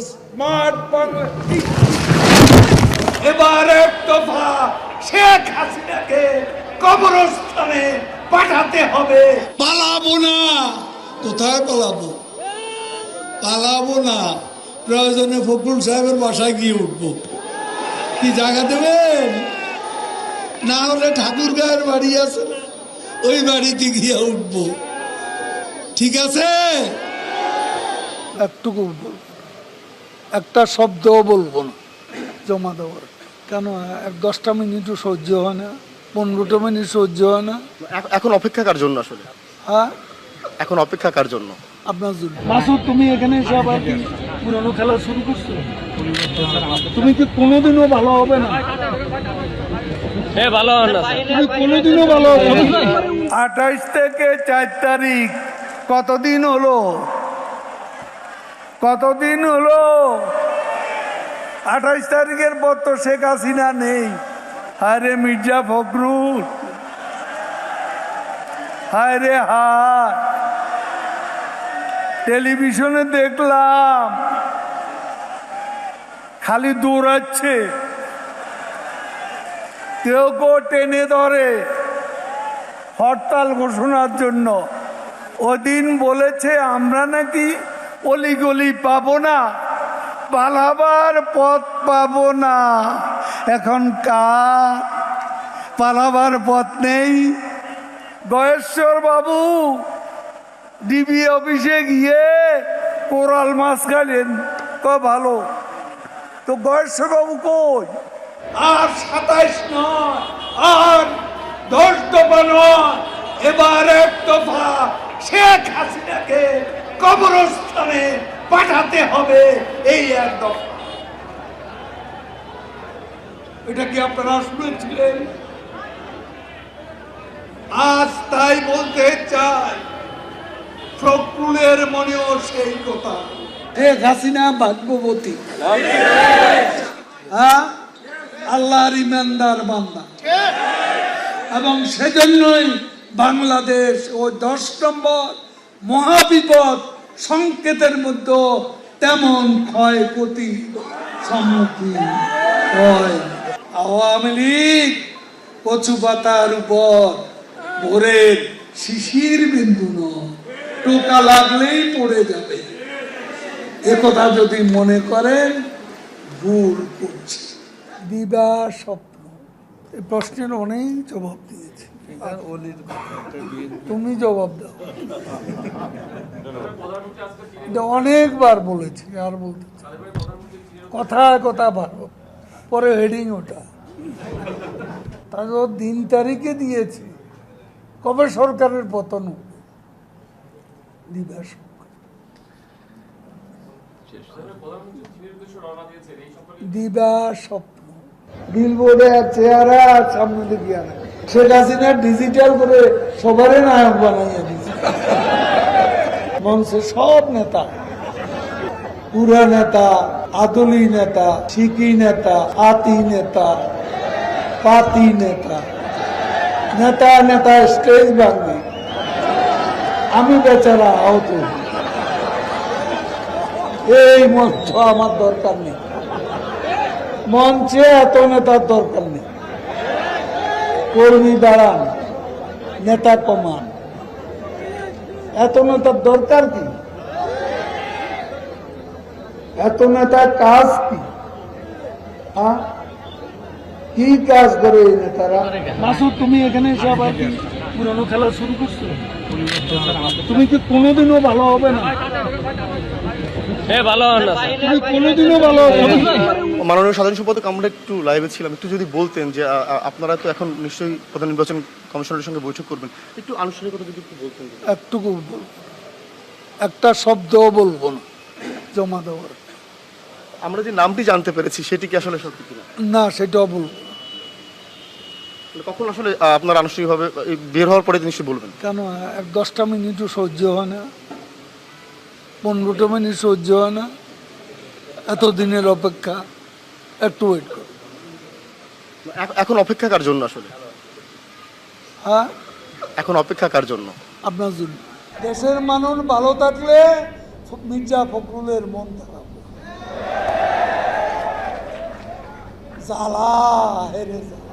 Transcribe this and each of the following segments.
Smart Bangla এবার এক দফা শেখ হাসিনাকে কবরস্থানে পাঠাতে হবে। পালাবো না। কোথায় পালাবো? পালাবো না। প্রয়োজনে ফখরুল সাহেবের বাসায় গিয়ে উঠবো। কি জায়গা দেবেন? না হলে ঠাকুর গায়ের বাড়ি আছে ওই বাড়িতে গিয়ে উঠবো। ঠিক আছে? একটুকু। একটা শব্দও বলব না জমা দেওয়ার। কেন এক দশটা মিনিটও সহ্য হয় না পনেরোটা মিনিট সহ্য হয় না। এখন অপেক্ষা কার জন্য আসলে? হ্যাঁ? এখন অপেক্ষা কার জন্য? আপনার জন্য। মাসুদ তুমি এখানে এসে আবার কি পুরনো খেলা শুরু করছ? তুমি কি কোনোদিনও ভালো হবে না? কোনোদিনও ভালো আঠাইশ থেকে চার তারিখ কতদিন হলো? কতদিন হলো? আঠাইশ তারিখের পর তো শেখ হাসিনা নেই। হায় মির্জা ফখরুল। হায় রে হায়। টেলিভিশনে দেখলাম। খালি দৌড়াচ্ছে। কেউ কেউ টেনে ধরে হরতাল ঘোষণার জন্য। ওদিন বলেছে, আমরা নাকি অলিগলি পাবো না, পালাবার পথ পাবো না। এখন কার পালাবার পথ নেই। গয়েশ্বর বাবু ডিবি অফিসে গিয়ে কোরাল মাছ খাইলেন। ক ভালো। তো গয়েশ্বর বাবু কই? আর সাতাইশ নয় আর দশ দফা নয় এবার এক দফা শেখ হাসিনাকে কবরস্থানে পাঠাতে হবে এই এক দফা। এটা কি আপনারা শুনেছিলেন? আজ তাই বলতে চাই ফখরুলের মনেও সেই কথা। শেখ হাসিনা ভাগ্যবতী। হ্যাঁ? আল্লাহর ইমানদার বান্দা। এবং সেজন্যই বাংলাদেশ ও দশ নম্বর মহাবিপদ সংকেতের মধ্যে তেমন ক্ষয়ক্ষতি সম্মুখীন হয় আওয়ামী লীগ কচু পাতার উপর ভোরের শিশির বিন্দু নয়। টোকা লাগলেই পড়ে যাবে। একথা যদি মনে করেন, ভুল করছে। দিবা স্বপ্ন। এই প্রশ্নের অনেক জবাব দিয়েছে। তুমি জবাব দাও। এটা অনেকবার বলেছি আর বলতে চাই। কথায় কথা ভালো পরে হেডিং ওটা। তারপর দিন তারিখে দিয়েছে। কবে সরকারের পতন হবে? দিবা দিবা স্বপ্ন। ডিজিটাল করে সবারই নায়ক সব নেতা পুরা নেতা, আদলি নেতা, শিকি নেতা, আতি নেতা, পাতি নেতা নেতা নেতা স্টেজ ভাঙবে আমি বেচারা আহত। এই মঞ্চ আমার দরকার নেই। মঞ্চে এত নেতার দরকার নেই। কর্মী দাঁড়ান, নেতা কমান। এত নেতার দরকার কি? এত নেতার কাজ কি? হ্যাঁ? কি কাজ করে এই নেতারা? তুমি এখানে কি পুরনো খেলা শুরু করছ? তুমি কি কোনোদিনও ভালো হবে না? তুমি কোনোদিনও ভালো হবে মাননীয় সাধারণ সম্পাদক আমরা একটু লাইভে ছিলাম। একটু যদি বলতেন যে আপনারা তো এখন নিশ্চয়ই প্রধান নির্বাচন কমিশনের সঙ্গে বৈঠক করবেন। একটু আনুষ্ঠানিকতা যদি একটু বলতেন। একটুকু একটা শব্দও বলব না জমা দেওয়ার। আমরা যে নামটি জানতে পেরেছি সেটি কি আসলে সত্যি কিনা? না সেটাও বলব কখন আসলে আপনারা আনুষ্ঠানিকভাবে বের হওয়ার পরে নিশ্চয়ই বলবেন? কেন এক দশটা মিনিটও সহ্য হয় না পনেরোটা মিনিট সহ্য হয় না এত দিনের অপেক্ষা একটু ওয়েট করো। এখ- এখন অপেক্ষা কার জন্য আসলে? হ্যাঁ? এখন অপেক্ষা কার জন্য? আপনার জন্য। দেশের মানুষ ভালো থাকলে মির্জা ফখরুলের মন খারাপ। জ্বালা হেরে জ্বালা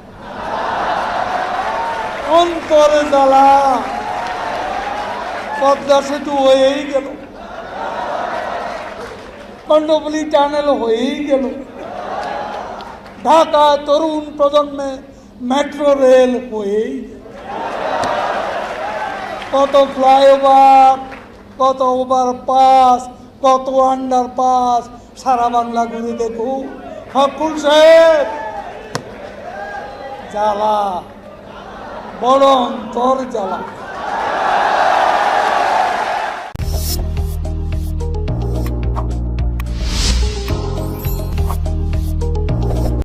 অন্তরে জ্বালা। পদ্মা সেতু হয়েই গেল। কণ্ডবলি টানেল হয়েই গেল। ঢাকা তরুণ প্রজন্মে মেট্রো রেল হয়েই কত ফ্লাইওভার কত ওভার পাস কত আন্ডার পাস সারা বাংলা ঘুরে দেখো ফকুল সাহেব, জ্বালা। বড় অন্তর জ্বালা।